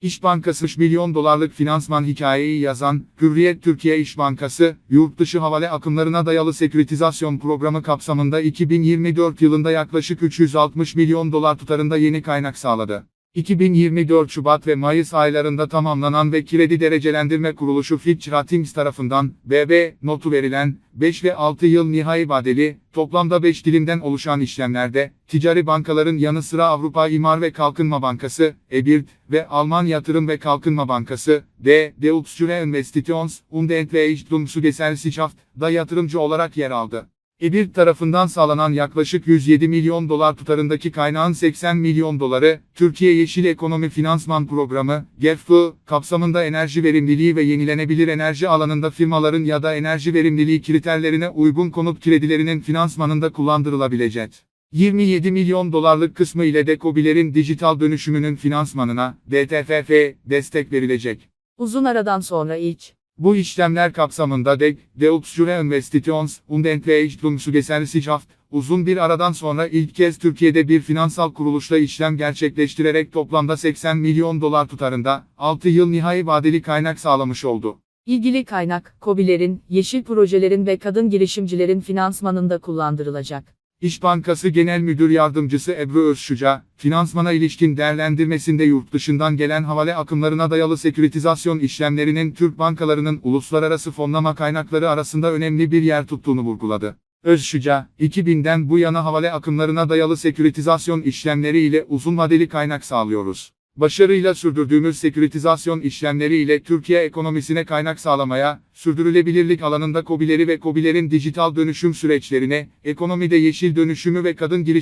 İş Bankası 3 milyon dolarlık finansman hikayeyi yazan, Hürriyet Türkiye İş Bankası, yurt dışı havale akımlarına dayalı seküritizasyon programı kapsamında 2024 yılında yaklaşık 360 milyon dolar tutarında yeni kaynak sağladı. 2024 Şubat ve Mayıs aylarında tamamlanan ve kredi derecelendirme kuruluşu Fitch Ratings tarafından BB notu verilen 5 ve 6 yıl nihai vadeli toplamda 5 dilimden oluşan işlemlerde ticari bankaların yanı sıra Avrupa İmar ve Kalkınma Bankası EBRD ve Alman Yatırım ve Kalkınma Bankası D. Deutsche Investitions und Entwicklungsgesellschaft da yatırımcı olarak yer aldı. EBRD tarafından sağlanan yaklaşık 107 milyon dolar tutarındaki kaynağın 80 milyon doları, Türkiye Yeşil Ekonomi Finansman Programı, GEFFU, kapsamında enerji verimliliği ve yenilenebilir enerji alanında firmaların ya da enerji verimliliği kriterlerine uygun konut kredilerinin finansmanında kullandırılabilecek. 27 milyon dolarlık kısmı ile de KOBİ'lerin dijital dönüşümünün finansmanına, DTFF, destek verilecek. Uzun aradan sonra iç. Bu işlemler kapsamında DEG, Deutsche Investitions und Entwicklungsgesellschaft, uzun bir aradan sonra ilk kez Türkiye'de bir finansal kuruluşla işlem gerçekleştirerek toplamda 80 milyon dolar tutarında, 6 yıl nihai vadeli kaynak sağlamış oldu. İlgili kaynak, KOBİ'lerin, yeşil projelerin ve kadın girişimcilerin finansmanında kullandırılacak. İş Bankası Genel Müdür Yardımcısı Ebru Özşuca, finansmana ilişkin değerlendirmesinde yurt dışından gelen havale akımlarına dayalı seküritizasyon işlemlerinin Türk bankalarının uluslararası fonlama kaynakları arasında önemli bir yer tuttuğunu vurguladı. Özşuca, 2000'den bu yana havale akımlarına dayalı seküritizasyon işlemleri ile uzun vadeli kaynak sağlıyoruz. Başarıyla sürdürdüğümüz seküritizasyon işlemleri ile Türkiye ekonomisine kaynak sağlamaya, sürdürülebilirlik alanında KOBİ'leri ve KOBİ'lerin dijital dönüşüm süreçlerine, ekonomide yeşil dönüşümü ve kadın girişimciliklerine